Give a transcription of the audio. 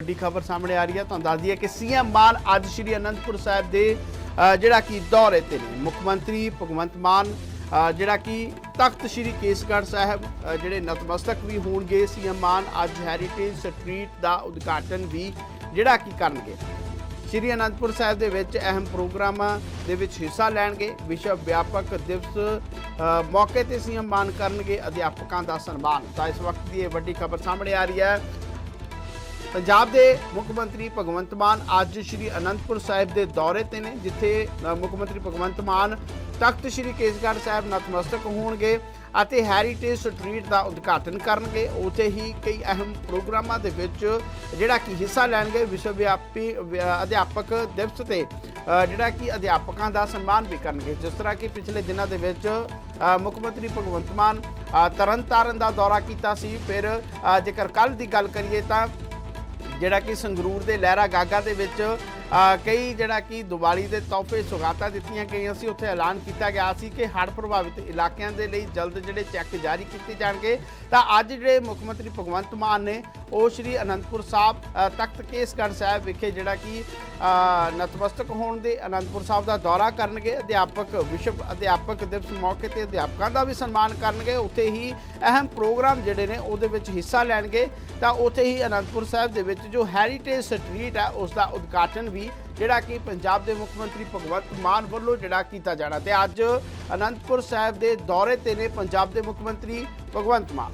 ਵੱਡੀ ਖਬਰ ਸਾਹਮਣੇ ਆ ਰਹੀ ਹੈ। ਤੁਹਾਨੂੰ ਦੱਸ ਦਈਏ ਕਿ ਸੀਐਮ ਮਾਨ ਅੱਜ ਸ਼੍ਰੀ ਅਨੰਦਪੁਰ ਸਾਹਿਬ ਦੇ ਜਿਹੜਾ ਕਿ ਦੌਰੇ ਤੇ ਨੇ। ਮੁੱਖ ਮੰਤਰੀ ਭਗਵੰਤ ਮਾਨ ਜਿਹੜਾ ਕਿ ਤਖਤ ਸ਼੍ਰੀ ਕੇਸਗੜ੍ਹ ਸਾਹਿਬ ਜਿਹੜੇ ਨਤਮਸਤਕ ਵੀ ਹੋਣਗੇ। ਸੀਐਮ ਮਾਨ ਅੱਜ ਹੈਰੀਟੇਜ ਸਟਰੀਟ ਦਾ ਉਦਘਾਟਨ ਵੀ ਜਿਹੜਾ ਕਿ ਕਰਨਗੇ। ਸ਼੍ਰੀ ਅਨੰਦਪੁਰ ਸਾਹਿਬ ਦੇ ਵਿੱਚ ਅਹਿਮ ਪ੍ਰੋਗਰਾਮਾਂ ਦੇ ਵਿੱਚ ਹਿੱਸਾ ਲੈਣਗੇ। ਵਿਸ਼ਵ ਵਿਆਪਕ ਦਿਵਸ ਮੌਕੇ ਤੇ ਸੀਐਮ ਮਾਨ ਕਰਨਗੇ ਅਧਿਆਪਕਾਂ ਦਾ ਸਨਮਾਨ। ਤਾਂ ਇਸ ਵਕਤ ਦੀ ਇਹ ਵੱਡੀ ਖਬਰ ਸਾਹਮਣੇ ਆ ਰਹੀ ਹੈ। ਪੰਜਾਬ ਦੇ ਮੁੱਖ ਮੰਤਰੀ ਭਗਵੰਤ ਮਾਨ ਅੱਜ ਸ਼੍ਰੀ ਅਨੰਦਪੁਰ ਸਾਹਿਬ ਦੇ ਦੌਰੇ ਤੇ ਨੇ ਜਿੱਥੇ ਮੁੱਖ ਮੰਤਰੀ ਭਗਵੰਤ ਮਾਨ ਤਖਤ ਸ਼੍ਰੀ ਕੇਸਗੜ੍ਹ ਸਾਹਿਬ ਨਤਮਸਤਕ ਹੋਣਗੇ ਅਤੇ ਹੈਰੀਟੇਜ ਸਟਰੀਟ ਦਾ ਉਦਘਾਟਨ ਕਰਨਗੇ। ਉੱਥੇ ਹੀ ਕਈ ਅਹਿਮ ਪ੍ਰੋਗਰਾਮਾਂ ਦੇ ਵਿੱਚ ਜਿਹੜਾ ਕਿ ਹਿੱਸਾ ਲੈਣਗੇ ਵਿਸ਼ਵ ਵਿਆਪੀ ਅਧਿਆਪਕ ਦਿਵਸ ਤੇ ਜਿਹੜਾ ਕਿ ਅਧਿਆਪਕਾਂ ਦਾ ਸਨਮਾਨ ਵੀ ਕਰਨਗੇ। ਜਿਸ ਤਰ੍ਹਾਂ ਕਿ ਪਿਛਲੇ ਦਿਨਾਂ ਦੇ ਵਿੱਚ ਮੁੱਖ ਮੰਤਰੀ ਭਗਵੰਤ ਮਾਨ ਅ, ਤਰਨਤਾਰਨ ਦਾ ਦੌਰਾ ਕੀਤਾ ਸੀ। ਫਿਰ ਜੇਕਰ ਕੱਲ ਦੀ ਗੱਲ ਕਰੀਏ ਤਾਂ ਜਿਹੜਾ ਕਿ ਸੰਗਰੂਰ ਦੇ ਲਹਿਰਾ ਗਾਗਾ ਦੇ ਵਿੱਚ ਕਈ ਜਿਹੜਾ ਕਿ ਦੀਵਾਲੀ ਦੇ ਤੋਹਫੇ ਸੁਗਾਤਾਂ ਦਿੱਤੀਆਂ ਗਈਆਂ ਸੀ, ਉੱਥੇ ਐਲਾਨ ਕੀਤਾ ਗਿਆ ਸੀ ਕਿ ਹੜ੍ਹ ਪ੍ਰਭਾਵਿਤ ਇਲਾਕਿਆਂ ਦੇ ਲਈ ਜਲਦ ਜਿਹੜੇ ਚੈੱਕ ਜਾਰੀ ਕੀਤੇ ਜਾਣਗੇ। ਤਾਂ ਅੱਜ ਜਿਹੜੇ ਮੁੱਖ ਮੰਤਰੀ ਭਗਵੰਤ ਮਾਨ ਨੇ ਉਹ ਸ਼੍ਰੀ ਅਨੰਦਪੁਰ ਸਾਹਿਬ ਤਖਤ ਕੇਸਗੜ੍ਹ ਸਾਹਿਬ ਵਿਖੇ ਜਿਹੜਾ ਕਿ ਨਤਮਸਤਕ ਹੋਣ ਦੇ ਅਨੰਦਪੁਰ ਸਾਹਿਬ ਦਾ ਦੌਰਾ ਕਰਨਗੇ। ਅਧਿਆਪਕ, ਵਿਸ਼ਵ ਅਧਿਆਪਕ ਦਿਵਸ ਮੌਕੇ ਤੇ ਅਧਿਆਪਕਾਂ ਦਾ ਵੀ ਸਨਮਾਨ ਕਰਨਗੇ। ਉੱਥੇ ਹੀ ਅਹਿਮ ਪ੍ਰੋਗਰਾਮ ਜਿਹੜੇ ਨੇ, ਉਹਦੇ ਵਿੱਚ ਹਿੱਸਾ ਲੈਣਗੇ। ਤਾਂ ਉੱਥੇ ਹੀ ਅਨੰਦਪੁਰ ਸਾਹਿਬ ਦੇ ਵਿੱਚ ਜੋ ਹੈਰੀਟੇਜ ਸਟਰੀਟ ਹੈ ਉਸ ਦਾ ਉਦਘਾਟਨ ਵੀ ਜਿਹੜਾ ਕਿ ਪੰਜਾਬ ਦੇ ਮੁੱਖ ਮੰਤਰੀ ਭਗਵੰਤ ਮਾਨ ਵੱਲੋਂ ਜਿਹੜਾ ਕੀਤਾ ਜਾਣਾ। ਤੇ ਅੱਜ ਅਨੰਦਪੁਰ ਸਾਹਿਬ ਦੇ ਦੌਰੇ ਤੇ ਨੇ ਪੰਜਾਬ ਦੇ ਮੁੱਖ ਮੰਤਰੀ ਭਗਵੰਤ ਮਾਨ।